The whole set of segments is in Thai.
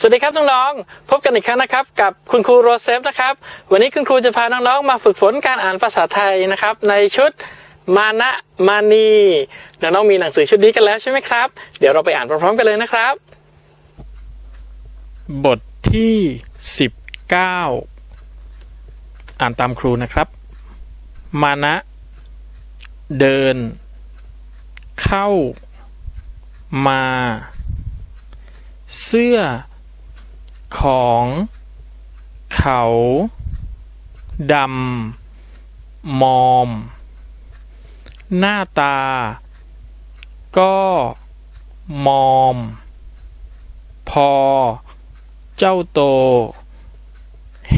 สวัสดีครับน้องๆ พบกันอีกครั้งนะครับ กับคุณครูโรเซฟนะครับ วันนี้คุณครูจะพาน้องๆ มาฝึกฝนการอ่านภาษาไทยนะครับ ในชุดมานะมานีน้องๆมีหนังสือชุดนี้กันแล้วใช่ไหมครับ เดี๋ยวเราไปอ่านพร้อมๆกันเลยนะครับ บทที่ 19 อ่านตามครูนะครับ มานะ เดิน เข้า มา เสื้อ ของเขาดำมอม หน้าตา ก็มอม พอ เจ้าโต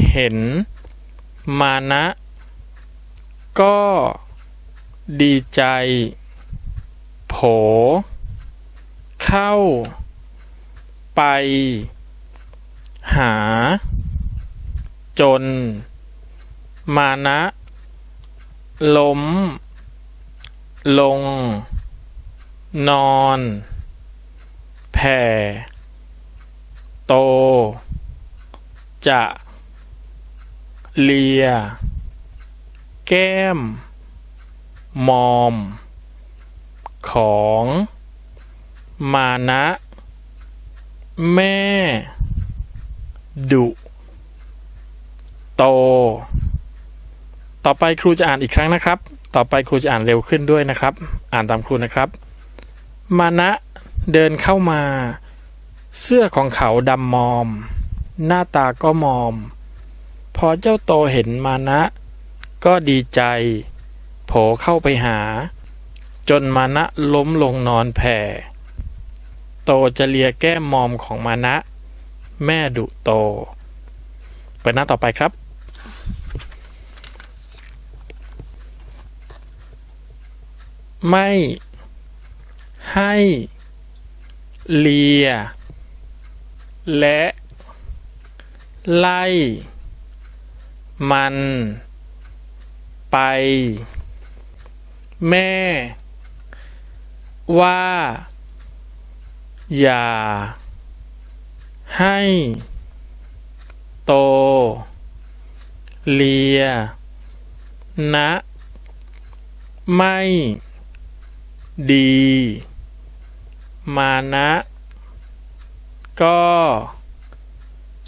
เห็น มานะ ก็ดีใจ โผ เข้า ไป หา จน มานะ ล้ม ลง นอน แผ่ โต จะ เลีย แก้ม มอม ของ มานะ แม่ ดุ โต ต่อไปครูจะอ่านอีกครั้งนะครับ ต่อไปครูจะอ่านเร็วขึ้นด้วยนะครับ อ่านตามครูนะครับ มานะเดินเข้ามา เสื้อของเขาดำมอม หน้าตาก็มอม พอเจ้าโตเห็นมานะ ก็ดีใจโผเข้าไปหา จนมานะล้มลงนอนแผ่ โตจะเลียแก้มมอมของมานะ แม่ดุโต เปิดหน้าต่อไปครับ ไม่ให้เลีย และไล่ มันไป แม่ ว่า อย่า ให้ โต เลีย นะ ไม่ ดี มานะ ก็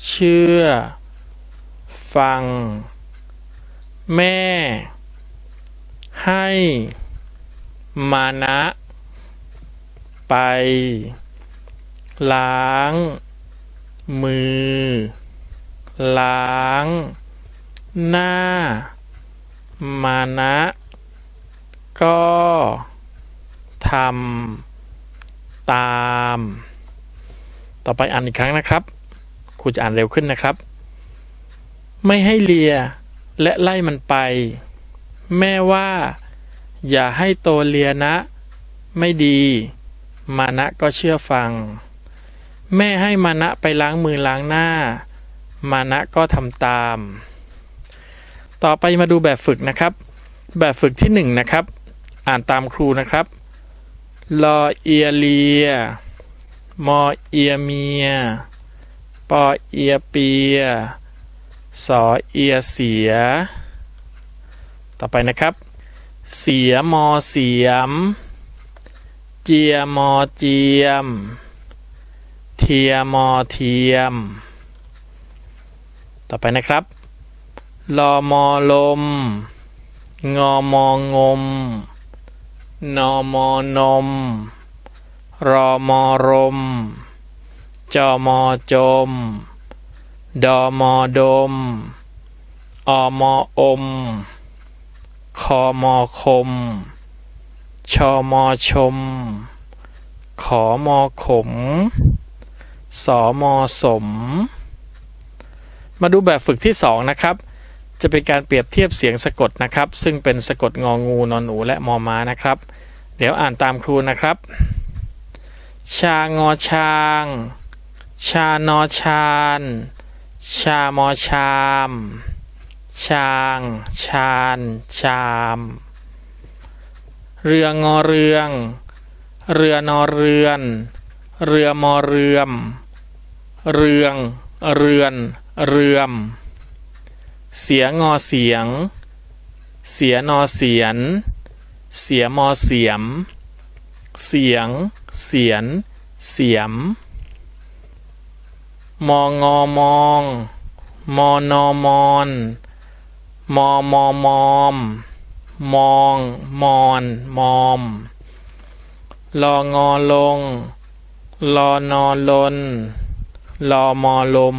เชื่อ ฟัง แม่ ให้ มานะ ไป ล้าง มือ ล้าง หน้า มานะ ก็ทำตาม ต่อไปอ่านอีกครั้งนะครับ ครูจะอ่านเร็วขึ้นนะครับ ไม่ให้เลียและไล่มันไป แม่ว่า อย่าให้โตเลียนะ ไม่ดี มานะก็เชื่อฟัง แม่ให้มานะไปล้างมือล้างหน้า มานะก็ทำตาม ต่อไปมาดูแบบฝึกนะครับ แบบฝึกที่หนึ่งนะครับ อ่านตามครูนะครับลอเอียเลีย มอเอียเมีย ปอเอียเปีย สอเอียเสีย ต่อไปนะครับ เสียมอเสียม เจียมอเจียม เทียมอเทียม ต่อไปนะครับลอมอลม งอมองม นอมอนม รอมอรม จอมอจม ดอมอดม อมออม คอมอคม ชอมอชม ขอมอขม สอมอสม มาดูแบบฝึกที่สองนะครับ จะเป็นการเปรียบเทียบเสียงสะกดนะครับ ซึ่งเป็นสะกดงองูนอนหนูและมอม้านะครับ เดี๋ยวอ่านตามครูนะครับ ชางอช้าง ชานอชานชามอชาม ชาง ชาน ชาม เรืองอเรือง เรือนอเรือน เรือมอเรือม เรือง เรือน เรื่อม เสียงอเสียง เสียนอเสียน เสียมอเสียม เสียง เสียน เสียม มองอมอง มอนอมอนมอมอมอม มอง มอน มอม ลองอลง ลอนอลน ลอมอลม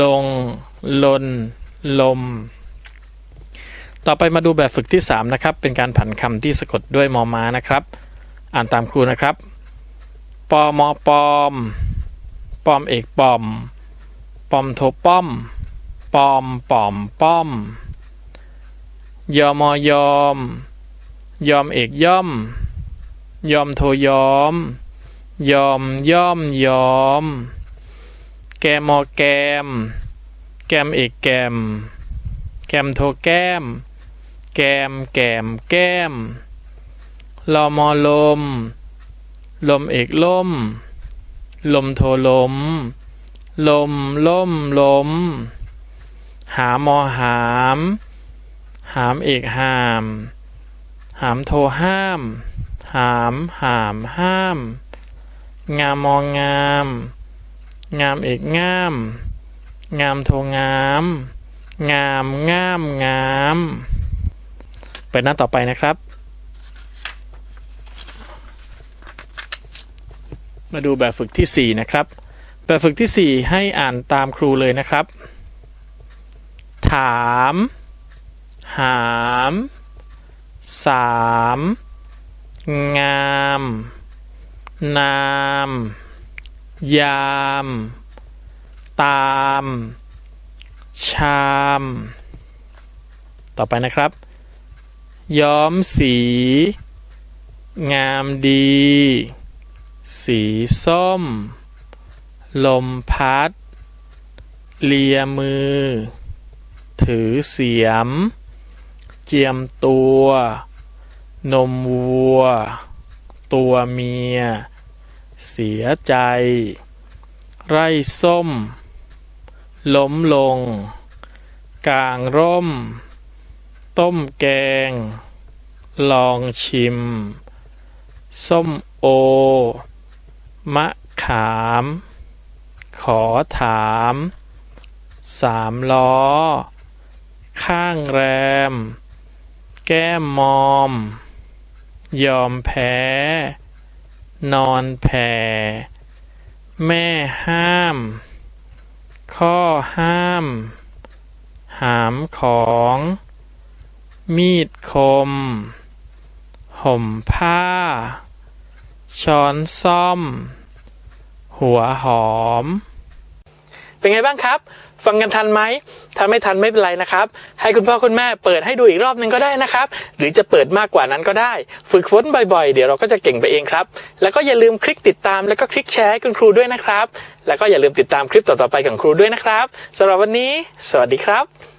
ลง ลน ลม ต่อไปมาดูแบบฝึกที่ 3 นะครับ เป็นการผันคำที่สะกดด้วยมอมานะครับ อ่านตามครูนะครับ ปอมอปอม ปอมเอกปอม ปอมโทป้อม ปอมปอมป้อม ยอมอยอม ยอมเอกย่อม ยอมโทยอมยอมย่อมยอม แกมอแกม แกมเอกแกม แกมโทแก้ม แกมแกมแก้มลอมอลม ลมเอกล่มลมโทลม ลมล่มลม หามอหาม หามเอกหาม หามโทห้าม หามหามห้าม งามองงาม งามเอกงาม งามโทงาม งามงามงามไปหน้าต่อไปนะครับ มาดูแบบฝึกที่ 4 นะครับ แบบฝึกที่ 4 ให้อ่านตามครูเลยนะครับ ถาม หามสามงาม นาม ยาม ตาม ชาม ต่อไปนะครับ ย้อมสี งามดี สีส้ม ลมพัด เลียมือ ถือเสียม เจียมตัว นมวัว ตัวเมีย เสียใจ ไร่ส้ม ล้มลง กลางร่ม ต้มแกง ลองชิม ส้มโอ มะขาม ขอถาม สามล้อ ข้างแรม แก้มมอม ยอมแพ้ นอนแผ่ แม่ห้าม ข้อห้าม หามของ มีดคม ห่มผ้า ช้อนซ่อม หัวหอม เป็นไงบ้างครับ ฟังกันทันไหมถ้าไม่ทันไม่เป็นไรนะครับ ให้คุณพ่อคุณแม่เปิดให้ดูอีกรอบหนึ่งก็ได้นะครับ หรือจะเปิดมากกว่านั้นก็ได้ ฝึกฝนบ่อยๆ เดี๋ยวเราก็จะเก่งไปเองครับ แล้วก็อย่าลืมคลิกติดตามแล้วก็คลิกแชร์ให้คุณครูด้วยนะครับ แล้วก็อย่าลืมติดตามคลิปต่อๆไปของครูด้วยนะครับสำหรับวันนี้ สวัสดีครับ